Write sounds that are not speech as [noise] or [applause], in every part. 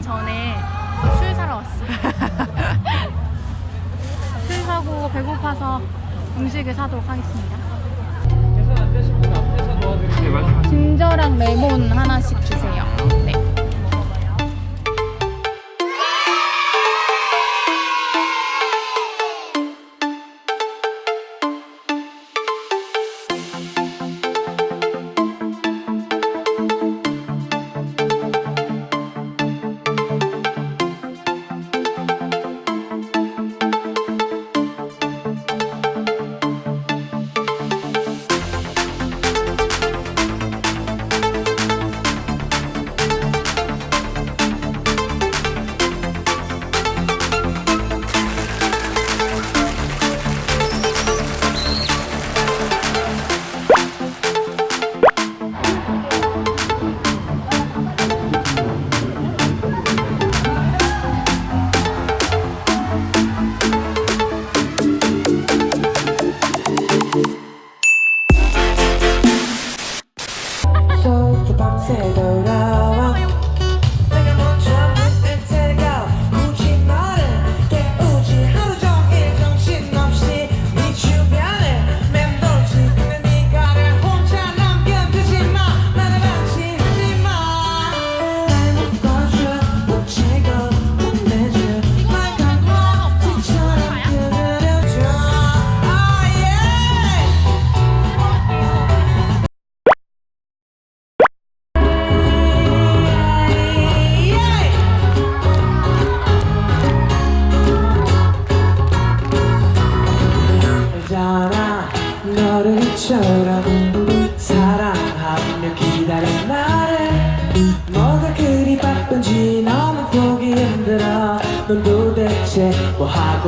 오늘 전에 술 사러 왔어요. [laughs] 술 사고 배고파서 음식을 사도록 하겠습니다. 계산 안 되신 분 앞에서 도와드릴게요. 진저랑 레몬 하나씩 주세요.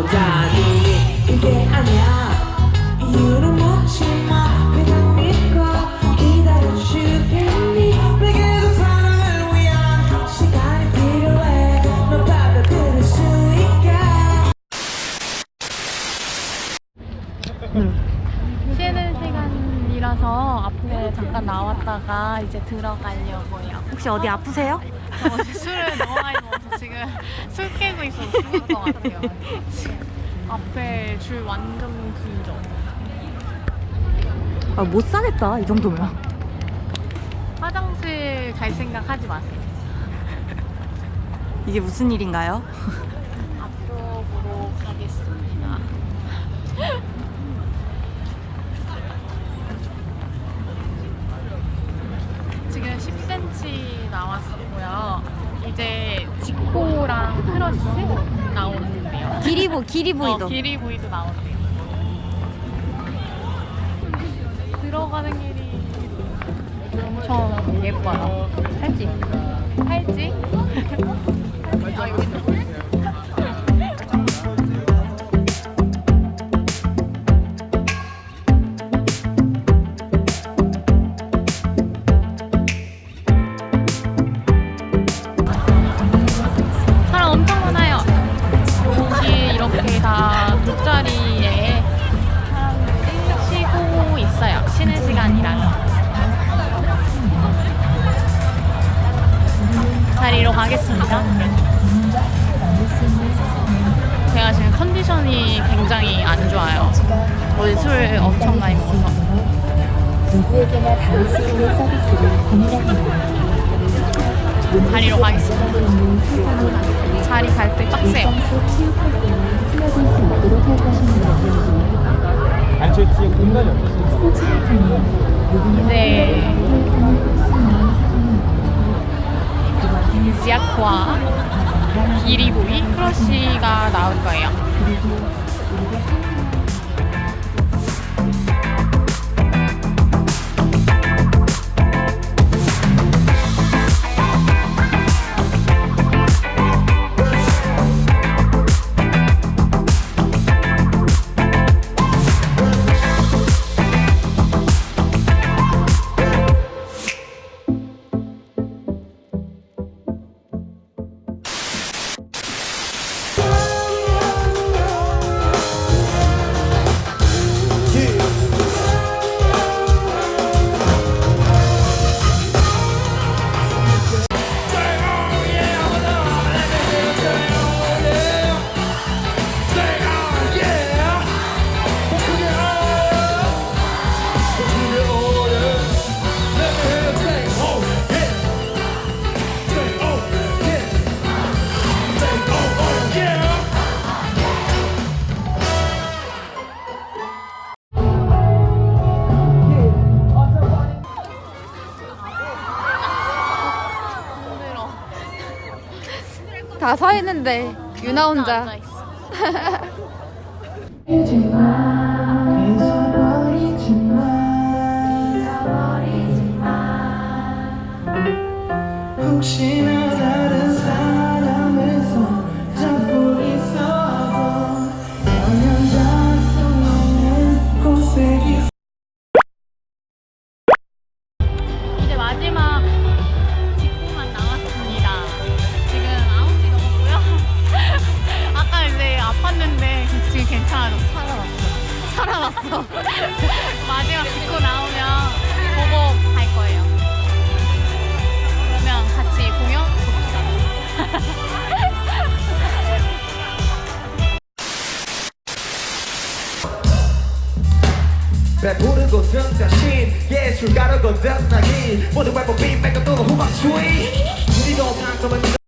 다니니 이게 아니야. 이유는 묻지 마 그냥 믿고 기다려줄 테니? 내게도 사랑을 위한 시간이 필요해. 넌 받아들일 수 있게. 쉬는 시간이라서 앞에 잠깐 나왔다가 이제 들어가려고요. 혹시 어디 아프세요? 어제 술을 너무 많이 먹어서 [laughs] 술 깨고 있어서 죽을 것 같아요. 앞에 줄 완전 길어. 아, 못 사겠다 이 정도면 화장실 갈 생각 하지 마세요. 이게 무슨 일인가요? 앞쪽으로 가겠습니다. 지금 10cm 나왔었고요. 이제 지코랑 크러쉬 나오는데요. 길이 보 길이 어, 보이도 길이 보이도 나온대요. 들어가는 길이 엄청 예뻐요. 팔찌. 팔찌? 아, 여기 있 가겠습니다. 제가 지금 컨디션이 굉장히 안 좋아요. 어제 술 엄청 많이 먹어서. 누구에게나 닿을 수 있는 서비스를 고민합니다. 자리로 가겠습니다. 자리 갈때 빡세요. 점수 치유할 때는 쓰여질 수 있도록 할 것입니다. 아니 저 뒤에 공간이 없으니까. 이제 지아코와 기리보이 크러쉬가 나올 거예요. 다 서 있는데 유나 혼자. [laughs] 지금 괜찮아졌어. 살아났어. 살아났어. [laughs] 마지막 직구 나오면 보고 갈 거예요. 그러면 같이 공연. 배부르고 든 자신 예술가로고 든 나기 모두 발법이 또 후방추이 우리도 상큼한